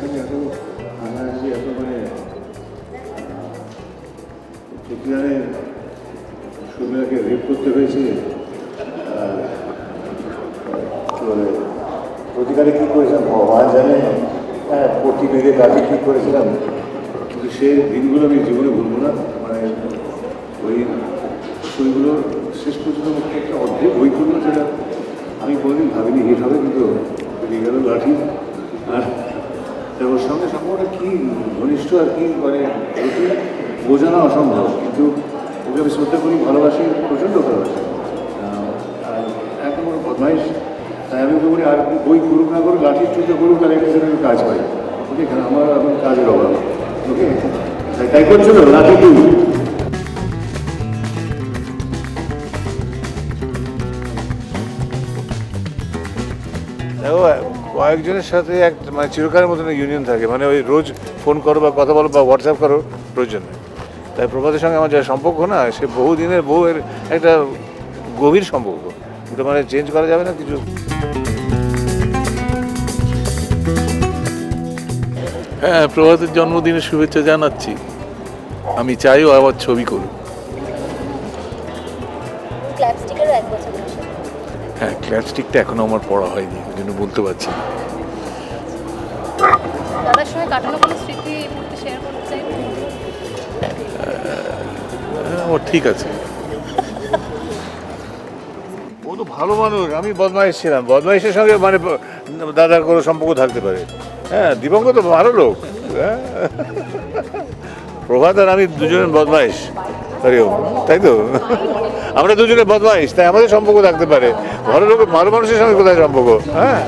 দুষ্টুমি করেছি একসঙ্গে এত হাসাহাসি এত মানে সত্যিকারে সুমিরাকে রেপ করতে হয়েছে আর কি বলে প্রতিকারে কী করেছিলাম ভগবান জানে হ্যাঁ পটি বেঁধে কাজে কী করেছিলাম কিন্তু সে দিনগুলো আমি জীবনে ভুলবো না মানে ওই বইগুলো শেষ পর্যন্ত একটা অর্ধেক বই করল যেটা আমি কোনোদিন ভাবিনি হিট হবে কিন্তু বেরিয়ে গেল লাঠি আর সঙ্গে সম্পর্কটা কী? ঘনিষ্ঠ আর কি? মানে সত্যি বোঝানো অসম্ভব কিন্তু ওকে আমি শ্রদ্ধা করি ভালোবাসি প্রচণ্ড ভালোবাসি। আহ, আর বদমাইশ তাই আমি বলি আর বই করুক না করুক লাঠির চুতে করুক তার একটা কাজ পাই ওকে আমার এখন কাজের অভাব ওকে? তাই তাই করছ তো লাঠি তুই দেখো কয়েকজনের সাথে এক মানে চিরকালের মতন ইউনিয়ন থাকে। মানে ওই রোজ ফোন করো বা কথা বলো বা হোয়াটসঅ্যাপ করো প্রয়োজন নেই তাই প্রভাতের সঙ্গে আমার যা সম্পর্ক না, সে বহু দিনের বহু এর একটা গভীর সম্পর্ক। ওটা মানে চেঞ্জ করা যাবে না কিছু। হ্যাঁ প্রভাতের জন্মদিনের শুভেচ্ছা জানাচ্ছি। আমি চাইও আবার ছবি করুক। হ্যাঁ ক্ল্যাপস্টিকটা এখনও আমার পড়া হয়নি ওই জন্য বলতে পারছি না। দাদার সঙ্গে কাটানো কোনো স্মৃতি শেয়ার করতে চাই? হ্যাঁ, ও ঠিক আছে। ও তো ভালো মানুষ আমি বদমাইশ ছিলাম। বদমাইশের সঙ্গে মানে দাদার কোনো সম্পর্ক থাকতে পারে। হ্যাঁ দীপঙ্ক তো ভালো লোক। হ্যাঁ। প্রভাত আর আমি দুজনে বদমাইশ। তাই তো? আমরা দুজনে বদমাইশ তাই আমাদের সম্পর্ক থাকতে পারে। ভালো লোক ভালো মানুষের সঙ্গে কোথায় সম্পর্ক? হ্যাঁ?